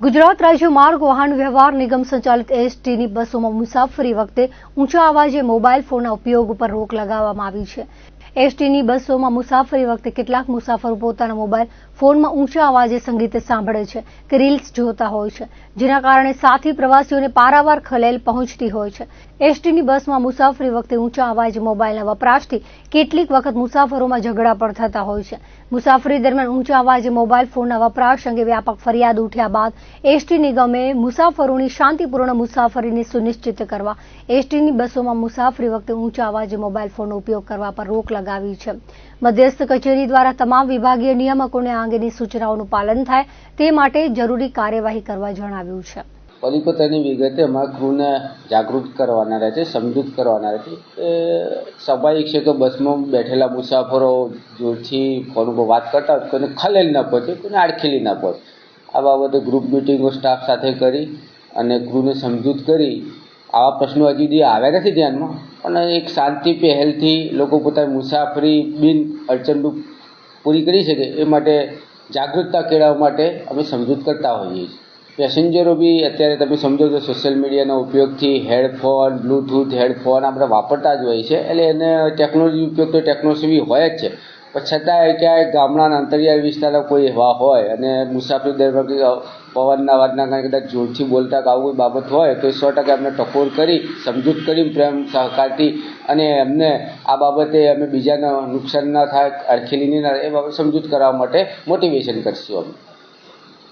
ગુજરાત રાજ્ય માર્ગ વાહન વ્યવહાર નિગમ સંચાલિત એસટીની બસોમાં મુસાફરી વખતે ઊંચા અવાજે મોબાઈલ ફોનના ઉપયોગ ઉપર રોક લગાવવામાં આવી છે. એસટીની બસોમાં મુસાફરી વખતે કેટલાક મુસાફરો પોતાના મોબાઈલ ફોનમાં ઊંચા અવાજે સંગીત સાંભળે છે કે રીલ્સ જોતા હોય છે, જેના કારણે સાથી પ્રવાસીઓને પારાવાર ખલેલ પહોંચતી હોય છે. એસટીની બસમાં મુસાફરી વખતે ઊંચા અવાજે મોબાઈલના વપરાશથી કેટલીક વખત મુસાફરોમાં ઝઘડા પણ થતા હોય છે. મુસાફરી દરમિયાન ઊંચા અવાજે મોબાઈલ ફોનના વપરાશ અંગે વ્યાપક ફરિયાદ ઉઠ્યા બાદ એસટી નિગમે મુસાફરોની શાંતિપૂર્ણ મુસાફરીને સુનિશ્ચિત કરવા, એસટીની બસોમાં મુસાફરી વખતે ઊંચા અવાજે મોબાઈલ ફોનનો ઉપયોગ કરવા પર રોક લગાવી છે. મધ્યસ્થ કચેરી દ્વારા તમામ વિભાગીય નિયામકોને આ અંગેની સૂચનાઓનું પાલન થાય તે માટે જરૂરી કાર્યવાહી કરવા જણાવ્યું છે. પલી પોતાની વિગતે અમારા ગૃહને જાગૃત કરવાના રહે છે સમજૂત કરવાના રહે છે સ્વાભાવિક છે કે બસમાં બેઠેલા મુસાફરો જોરથી ફોન ઉપર વાત કરતા હોય કોઈને ખલેલ ન પહોંચે, કોઈને આડખેલી ન પહોંચે. આ બાબતે ગ્રુપ મિટિંગો સ્ટાફ સાથે કરી અને ગૃહને સમજૂત કરી આવા પ્રશ્નો હજી સુધી આવ્યા નથી ધ્યાનમાં, પણ એક શાંતિ પહેલથી લોકો પોતાની મુસાફરી બિન અડચણરૂપ પૂરી કરી શકે, એ માટે જાગૃતતા કેળવવા માટે અમે સમજૂત કરતા હોઈએ છીએ. પેસેન્જરો બી અત્યારે તમે સમજો કે સોશિયલ મીડિયાના ઉપયોગથી હેડફોન બ્લૂટૂથ હેડફોન આ બધા વાપરતા જ હોય છે, એટલે એને ટેકનોલોજી ઉપયોગ તો ટેકનોલોજી હોય જ છે. પણ છતાંય ક્યાંય ગામડાના અંતરિયાળ વિસ્તારના કોઈ એવા હોય અને મુસાફરી દરમિયાન પવનના અવાજના કારણે કદાચ જોરથી બોલતા કે આવું કોઈ બાબત હોય, તો સો ટકા એમને ટકોર કરી, સમજૂત કરી પ્રેમ સહકારથી અને એમને આ બાબતે અમે બીજાને નુકસાન ના થાય અડખેલી ના એ બાબતે સમજૂત કરવા માટે મોટિવેશન કરશું અમે.